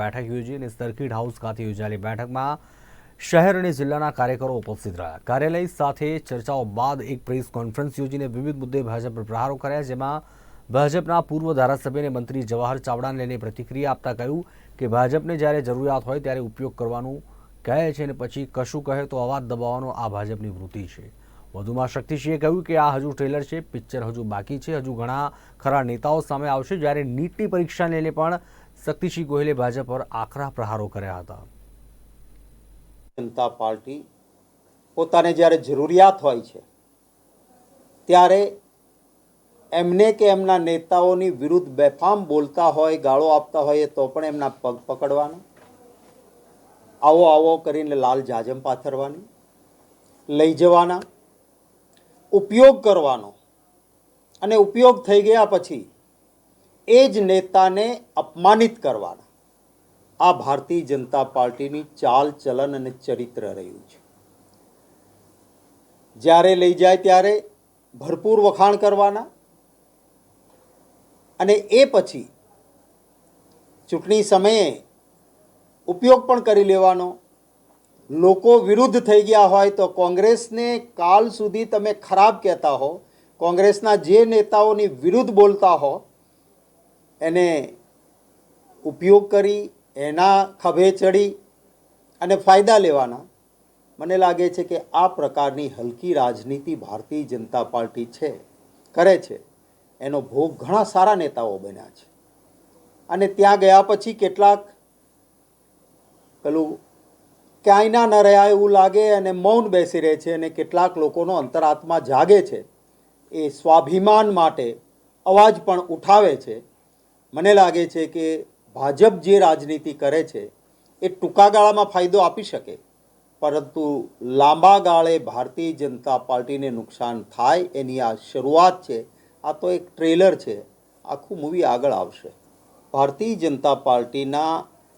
બેઠક યોજી અને સર્કિટ હાઉસ ખાતે યોજાયેલી બેઠકમાં શહેર અને જિલ્લાના કાર્યકરો ઉપસ્થિત રહ્યા. કાર્યાલય સાથે ચર્ચાઓ બાદ એક પ્રેસ કોન્ફરન્સ યોજીને વિવિધ મુદ્દે ભાજપ પર પ્રહારો કર્યા, જેમાં ભાજપના પૂર્વ ધારાસભ્ય અને મંત્રી જવાહર ચાવડાને લઈને પ્રતિક્રિયા આપતા કહ્યું કે ભાજપને જ્યારે જરૂરિયાત હોય ત્યારે ઉપયોગ કરવાનું કહે છે અને પછી કશું કહે તો અવાજ દબાવવાનો આ ભાજપની વૃત્તિ છે. વધુમાં શક્તિસિંહે કહ્યું કે આ હજુ ટ્રેલર છે પિક્ચર હજુ બાકી છે, હજુ ઘણા ખરા નેતાઓ સામે આવશે જ્યારે નીટની પરીક્ષાને લઈને પણ શક્તિસિંહ ગોહિલે ભાજપ પર આકરા પ્રહારો કર્યા હતા. જનતા પાર્ટી પોતાને જ્યારે જરૂરિયાત હોય છે, ત્યારે એમને કે એમના નેતાઓની વિરુદ્ધ બેફામ બોલતા હોય, ગાળો આપતા હોય તો પણ એમના પગ પકડવાનો. આવો આવો કરીને લાલ જાજમ પાથરવાની, લઈ જવાના, ઉપયોગ કરવાનો. અને ઉપયોગ થઈ ગયા પછી એ જ નેતાને અપમાનિત કરવાના. આ ભારતીય જનતા પાર્ટીની ચાલ ચલન અને ચરિત્ર રહ્યું છે. જ્યારે લઈ જાય ત્યારે ભરપૂર વખાણ કરવાના અને એ પછી ચૂંટણી સમયે ઉપયોગ પણ કરી લેવાનો. લોકો વિરુદ્ધ થઈ ગયા હોય તો કોંગ્રેસને કાલ સુધી તમે ખરાબ કહેતા હો. કોંગ્રેસના જે નેતાઓની વિરુદ્ધ બોલતા હો એને ઉપયોગ કરી, એના ખભે ચડી અને ફાયદા લેવાના. મને લાગે છે કે આ પ્રકારની હલકી રાજનીતિ ભારતીય જનતા પાર્ટી છે, કરે છે. એનો ભોગ ઘણા સારા નેતાઓ બન્યા છે. અને ત્યાં ગયા પછી કેટલાક પેલું, ક્યાંયના ન રહ્યા એવું લાગે અને મૌન બેસી રહે છે અને કેટલાક લોકોનો અંતરાત્મા જાગે છે. એ સ્વાભિમાન માટે અવાજ પણ ઉઠાવે છે. મને લાગે છે કે ભાજપ જે રાજનીતિ કરે છે, એ ટૂંકા ગાળામાં ફાયદો આપી શકે. પરંતુ લાંબા ગાળે ભારતીય જનતા પાર્ટીને નુકસાન થાય એની આ શરૂઆત છે, આ તો એક ટ્રેલર છે, આખું મૂવી આગળ આવશે. ભારતીય જનતા પાર્ટીના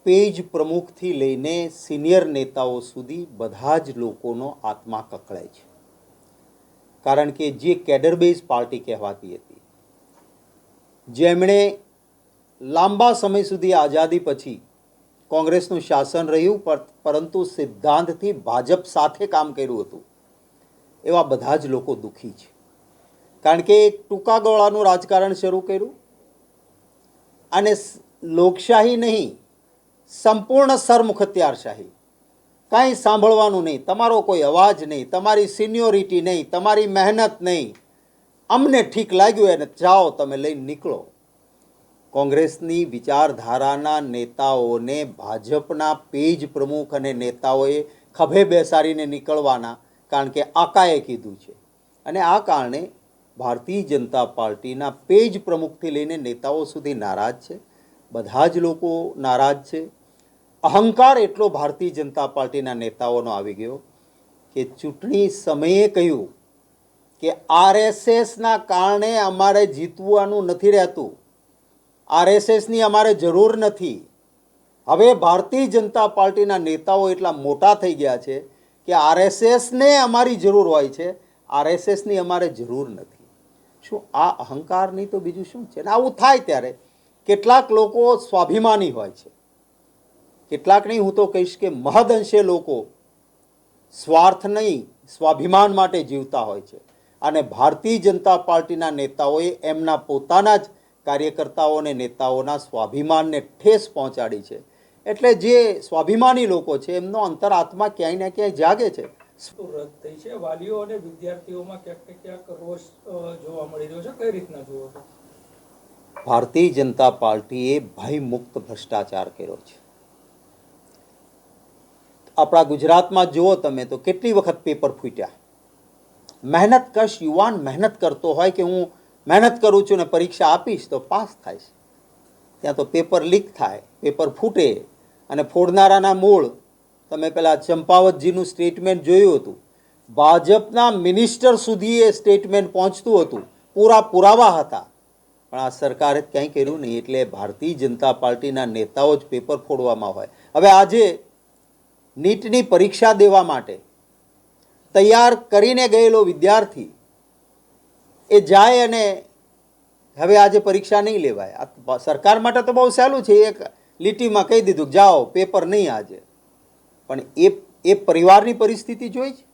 પેજ પ્રમુખથી લઈને સિનિયર નેતાઓ સુધી બધા જ લોકોનો આત્મા કકળાય છે. કારણ કે જે કેડરબેઝ પાર્ટી કહેવાતી હતી, જેમણે લાંબા સમય સુધી આઝાદી પછી કોંગ્રેસનું શાસન રહ્યું, પર- પરંતુ સિદ્ધાંતથી ભાજપ સાથે કામ કર્યું હતું. એવા બધા જ લોકો દુઃખી છે. કારણ કે એક ટૂંકા ગોળાનું રાજકારણ શરૂ કર્યું. અને લોકશાહી નહીં, સંપૂર્ણ સરમુખત્યારશાહી કાંઈ સાંભળવાનું નહીં, તમારો કોઈ અવાજ નહીં, તમારી સિનિયોરિટી નહીં, તમારી મહેનત નહીં. અમને ઠીક લાગ્યું એને, જાઓ તમે લઈને નીકળો. કોંગ્રેસની વિચારધારાના નેતાઓને ભાજપના પેજ પ્રમુખ અને નેતાઓએ ખભે બેસાડીને નીકળવાના, કારણ કે આકાએ કીધું છે. અને આ કારણે ભારતીય જનતા પાર્ટીના પેજ પ્રમુખથી લઈને નેતાઓ સુધી નારાજ છે. બધા જ લોકો નારાજ છે. અહંકાર એટલો ભારતીય જનતા પાર્ટીના નેતાઓનો આવી ગયો કે ચૂંટણી સમયે કહ્યું કે આરએસએસના કારણે અમારે જીતવાનું નથી રહેતું. આરએસએસની અમારે જરૂર નથી. હવે ભારતીય જનતા પાર્ટીના નેતાઓ એટલા મોટા થઈ ગયા છે કે આરએસએસને અમારી જરૂર હોય છે. આરએસએસની અમારે જરૂર નથી. શું આ અહંકારની તો બીજું શું છે? આવું થાય ત્યારે કેટલાક લોકો સ્વાભિમાની હોય છે. કેટલાક નહીં, હું તો કહીશ કે મહદઅંશે લોકો સ્વાર્થ નહીં, સ્વાભિમાન માટે જીવતા હોય છે. અને ભારતીય જનતા પાર્ટીના નેતાઓએ એમના પોતાના જ કાર્યકર્તાઓ અને નેતાઓના સ્વાભિમાનને ઠેસ પહોંચાડી છે. એટલે જે સ્વાભિમાની લોકો છે એમનો અંતરાત્મા ક્યાંય ને ક્યાંય જાગે છે. રદ થઈ છે? વાલીઓ અને વિદ્યાર્થીઓમાં ક્યાંક ને ક્યાંક રોષ જોવા મળી રહ્યો છે? કઈ રીતના જુઓ છો ભારતીય જનતા પાર્ટીએ ભયમુક્ત ભ્રષ્ટાચાર કર્યો છે. આપણા ગુજરાતમાં જુઓ તમે તો કેટલી વખત પેપર ફૂટ્યા? મહેનત કશ યુવાન મહેનત કરતો હોય કે હું મહેનત કરું છું ને પરીક્ષા આપીશ તો પાસ થાય છે. ત્યાં તો પેપર લીક થાય, પેપર ફૂટે અને ફોડનારાના મૂળ, તમે પેલા ચંપાવતજીનું સ્ટેટમેન્ટ જોયું હતું. ભાજપના મિનિસ્ટર સુધી એ સ્ટેટમેન્ટ પહોંચતું હતું. પૂરા પુરાવા હતા. પણ આ સરકારે ક્યાંય કર્યું નહીં, એટલે ભારતીય જનતા પાર્ટીના નેતાઓ જ પેપર ફોડવામાં હોય. હવે આજે નીટની પરીક્ષા દેવા માટે તૈયાર કરીને ગયેલો વિદ્યાર્થી એ જાય અને હવે આજે પરીક્ષા નહીં લેવાય. આ સરકાર માટે તો બહુ સહેલું છે. એક લીટીમાં કહી દીધું જાઓ, પેપર નહીં આજે. પણ એ એ પરિવારની પરિસ્થિતિ જોઈ છે?